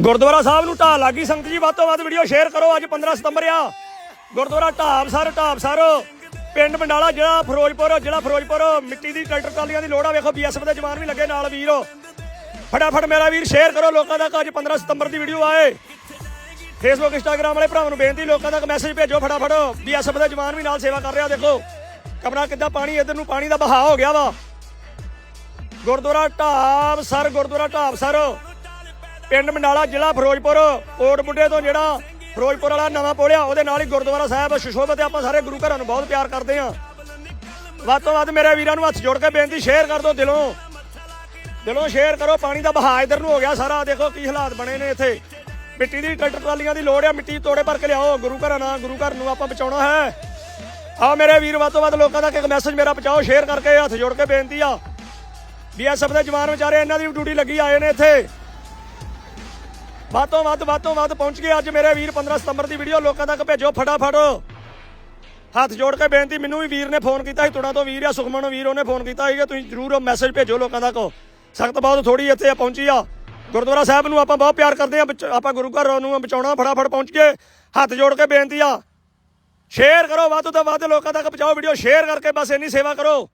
ਗੁਰਦੁਆਰਾ ਸਾਹਿਬ ਨੂੰ ਢਾਹ ਲੱਗੀ ਸੰਗਤ ਜੀ, ਵੱਧ ਤੋਂ ਵੱਧ ਵੀਡੀਓ ਸ਼ੇਅਰ ਕਰੋ। ਅੱਜ 15 ਸਤੰਬਰ ਆ। ਗੁਰਦੁਆਰਾ ਢਾਬ ਸਰ ਢਾਬ ਸਰ। ਪਿੰਡ ਮੰਡਾਲਾ ਜਿਹੜਾ ਫਿਰੋਜ਼ਪੁਰ ਜਿਹੜਾ ਫਿਰੋਜ਼ਪੁਰ। ਮਿੱਟੀ ਦੀ ਟਰੈਕਟਰ ਟਰਾਲੀਆਂ ਦੀ ਲੋੜ ਆ। ਵੇਖੋ ਬੀਐਸਐਫ ਦੇ ਜਵਾਨ ਵੀ ਲੱਗੇ ਨਾਲ ਵੀਰੋ। ਫਟਾਫਟ ਮੇਰਾ ਵੀਰ ਸ਼ੇਅਰ ਕਰੋ ਲੋਕਾਂ ਤੱਕ। ਅੱਜ 15 ਸਤੰਬਰ ਦੀ ਵੀਡੀਓ ਆਏ। ਫੇਸਬੁੱਕ ਇੰਸਟਾਗ੍ਰਾਮ ਵਾਲੇ ਭਰਾਵਾਂ ਨੂੰ ਬੇਨਤੀ, ਲੋਕਾਂ ਤੱਕ ਮੈਸੇਜ ਭੇਜੋ ਫਟਾਫਟ। ਬੀਐਸਐਫ ਦੇ ਜਵਾਨ ਵੀ ਨਾਲ ਸੇਵਾ ਕਰ ਰਿਹਾ, ਦੇਖੋ। ਕਮਰਾ ਕਿੱਦਾਂ ਪਾਣੀ, ਇਧਰ ਨੂੰ ਪਾਣੀ ਦਾ ਬਹਾਅ ਹੋ ਗਿਆ ਵਾ। ਗੁਰਦੁਆਰਾ ਢਾਬ ਸਰ, ਗੁਰਦੁਆਰਾ ਢਾਬ ਸਰ। ਪਿੰਡ ਮੰਡਾਲਾ ਜ਼ਿਲ੍ਹਾ ਫਿਰੋਜ਼ਪੁਰ, ਕੋਟ ਮੁੰਡੇ ਤੋਂ ਜਿਹੜਾ ਫਿਰੋਜ਼ਪੁਰ ਵਾਲਾ ਨਵਾਂ ਪੋਲਿਆ ਉਹਦੇ ਨਾਲ ਹੀ ਗੁਰਦੁਆਰਾ ਸਾਹਿਬ ਸੁਸ਼ੋਭਿਤ ਹੈ। ਆਪਾਂ ਸਾਰੇ ਗੁਰੂ ਘਰਾਂ ਨੂੰ ਬਹੁਤ ਪਿਆਰ ਕਰਦੇ ਹਾਂ। ਵੱਧ ਤੋਂ ਵੱਧ ਮੇਰੇ ਵੀਰਾਂ ਨੂੰ ਹੱਥ ਜੋੜ ਕੇ ਬੇਨਤੀ, ਸ਼ੇਅਰ ਕਰ ਦਿਓ ਦਿਲੋਂ। ਦਿਲੋਂ ਸ਼ੇਅਰ ਕਰੋ, ਪਾਣੀ ਦਾ ਬਹਾਅ ਇਧਰ ਨੂੰ ਹੋ ਗਿਆ ਸਾਰਾ। ਦੇਖੋ ਕੀ ਹਾਲਾਤ ਬਣੇ ਨੇ ਇੱਥੇ। ਮਿੱਟੀ ਦੀ ਟਰੈਕਟਰ ਟਰਾਲੀਆਂ ਦੀ ਲੋੜ ਆ, ਮਿੱਟੀ ਤੋੜੇ ਭਰ ਕੇ ਲਿਆਓ। ਗੁਰੂ ਘਰਾਂ ਨਾਲ ਗੁਰੂ ਘਰ ਨੂੰ ਆਪਾਂ ਬਚਾਉਣਾ ਹੈ। ਆ ਮੇਰੇ ਵੀਰ, ਵੱਧ ਤੋਂ ਵੱਧ ਲੋਕਾਂ ਤੱਕ ਇੱਕ ਮੈਸੇਜ ਮੇਰਾ ਪਹੁੰਚਾਓ, ਸ਼ੇਅਰ ਕਰਕੇ ਹੱਥ ਜੋੜ ਕੇ ਬੇਨਤੀ ਆ। ਬੀਐਸਐਫ ਦੇ ਜਵਾਨ ਵਿਚਾਰੇ, ਇਹਨਾਂ ਦੀ ਡਿਊਟੀ ਲੱਗੀ, ਆਏ ਨੇ ਇੱਥੇ। ਵੱਧ ਤੋਂ ਵੱਧ ਵੱਧ ਤੋਂ ਵੱਧ ਪਹੁੰਚ ਗਏ ਅੱਜ ਮੇਰੇ ਵੀਰ 15 ਸਤੰਬਰ ਦੀ ਵੀਡੀਓ ਲੋਕਾਂ ਤੱਕ ਭੇਜੋ, ਫਟਾਫਟ। ਹੱਥ ਜੋੜ ਕੇ ਬੇਨਤੀ, ਮੈਨੂੰ ਵੀ ਵੀਰ ਨੇ ਫੋਨ ਕੀਤਾ ਸੀ ਤੁੜਾ ਤੋਂ ਵੀਰ ਆ, ਸੁਖਮਨ ਵੀਰ, ਉਹਨੇ ਫੋਨ ਕੀਤਾ ਸੀਗਾ, ਤੁਸੀਂ ਜਰੂਰ ਮੈਸੇਜ ਭੇਜੋ ਲੋਕਾਂ ਤੱਕ। ਸਖਤ ਬਹੁਤ ਥੋੜੀ ਇੱਥੇ ਪਹੁੰਚੀ ਆ। ਗੁਰਦੁਆਰਾ ਸਾਹਿਬ ਨੂੰ ਆਪਾਂ ਬਹੁਤ ਪਿਆਰ ਕਰਦੇ ਆ, ਬਚ- ਆਪਾਂ ਗੁਰੂ ਘਰ ਨੂੰ ਬਚਾਉਣਾ, ਫਟਾਫਟ ਪਹੁੰਚ ਕੇ ਹੱਥ ਜੋੜ ਕੇ ਬੇਨਤੀ ਆ। ਸ਼ੇਅਰ ਕਰੋ, ਵੱਧ ਤੋਂ ਵੱਧ ਲੋਕਾਂ ਤੱਕ ਪਹੁੰਚਾਓ ਵੀਡੀਓ ਸ਼ੇਅਰ ਕਰਕੇ ਬਸ ਇੰਨੀ ਸੇਵਾ ਕਰੋ।